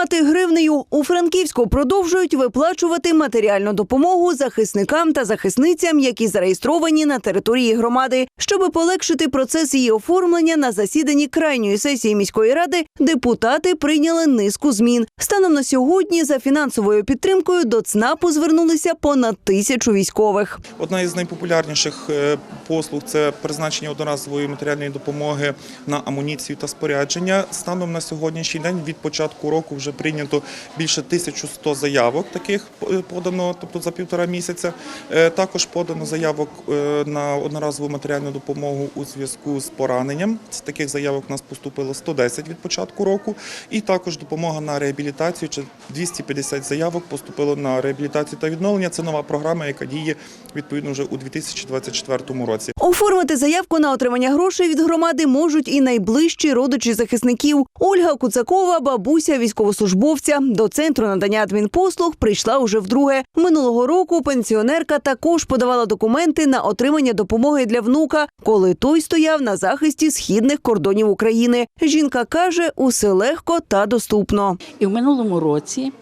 Мати гривнею у Франківську продовжують виплачувати матеріальну допомогу захисникам та захисницям, які зареєстровані на території громади. Щоби полегшити процес її оформлення на засіданні крайньої сесії міської ради, депутати прийняли низку змін. Станом на сьогодні за фінансовою підтримкою до ЦНАПу звернулися понад тисячу військових. Одна із найпопулярніших е, послуг це призначення одноразової матеріальної допомоги на амуніцію та спорядження. Станом на сьогоднішній день від початку року вже прийнято більше 1100 заявок таких е, подано, тобто за півтора місяця. Е, Також подано заявок е, на одноразову матеріальну допомогу у зв'язку з пораненням. Таких заявок у нас поступило 110 від початку року. І також допомога на реабілітацію. Чи 250 заявок поступило на реабілітацію та відновлення. Це нова програма, яка діє відповідно вже у 2024 році. Оформити заявку на отримання грошей від громади можуть і найближчі родичі захисників. Ольга Куцакова, бабуся військовослужбовця, до центру надання адмінпослуг прийшла уже вдруге. Минулого року пенсіонерка також подавала документи на отримання допомоги для внука, коли той стояв на захисті східних кордонів України. Жінка каже, усе легко та доступно. І в минулому році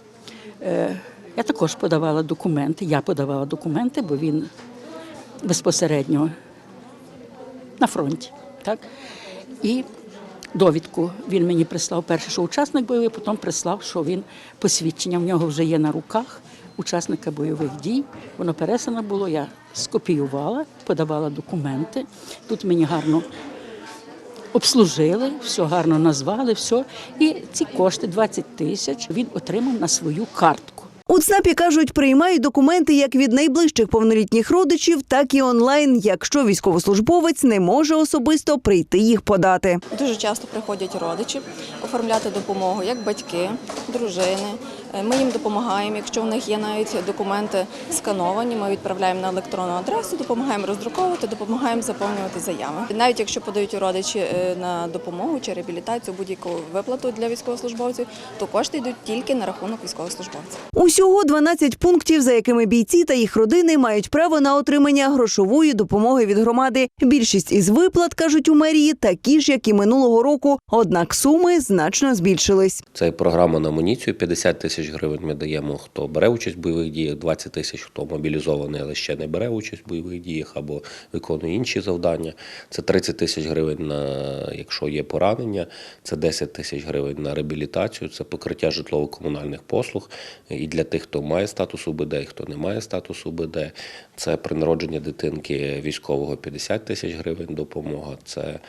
е, я також подавала документи. Я подавала документи, бо він безпосередньо на фронті. Так? І довідку він мені прислав перше, що учасник бойовий, потім прислав, що він посвідчення в нього вже є на руках учасника бойових дій. Воно пересано було, я скопіювала, подавала документи. Тут мені гарно обслужили, все гарно назвали, все. І ці кошти 20 тисяч він отримав на свою картку. У ЦНАПі кажуть, приймають документи як від найближчих повнолітніх родичів, так і онлайн, якщо військовослужбовець не може особисто прийти їх подати. Дуже часто приходять родичі оформляти допомогу, як батьки, дружини. Е, Ми їм допомагаємо. Якщо в них є навіть документи скановані, ми відправляємо на електронну адресу, допомагаємо роздруковувати, допомагаємо заповнювати заяви. Навіть якщо подають родичі е, на допомогу чи реабілітацію, будь-яку виплату для військовослужбовців, то кошти йдуть тільки на рахунок військовослужбовців. Усього 12 пунктів, за якими бійці та їх родини мають право на отримання грошової допомоги від громади. Більшість із виплат кажуть у мерії такі ж, як і минулого року. Однак суми значно збільшились. Це програма на амуніцію. 50 тисяч гривень ми даємо, хто бере участь в бойових діях, 20 тисяч, хто мобілізований, але ще не бере участь в бойових діях або виконує інші завдання. Це 30 тисяч гривень на якщо є поранення, це 10 тисяч гривень на реабілітацію, це покриття житлово-комунальних послуг. І для тих, хто має статус УБД, і хто не має статусу УБД, це при народженні дитинки військового 50 тисяч гривень допомога. Це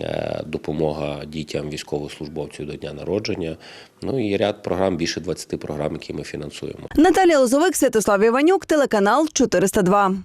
е, допомога дітям військовослужбовців до дня народження. Ну і ряд програм, більше 20 програм, які ми фінансуємо. Наталія Лозовик, Святослав Іванюк, телеканал 402.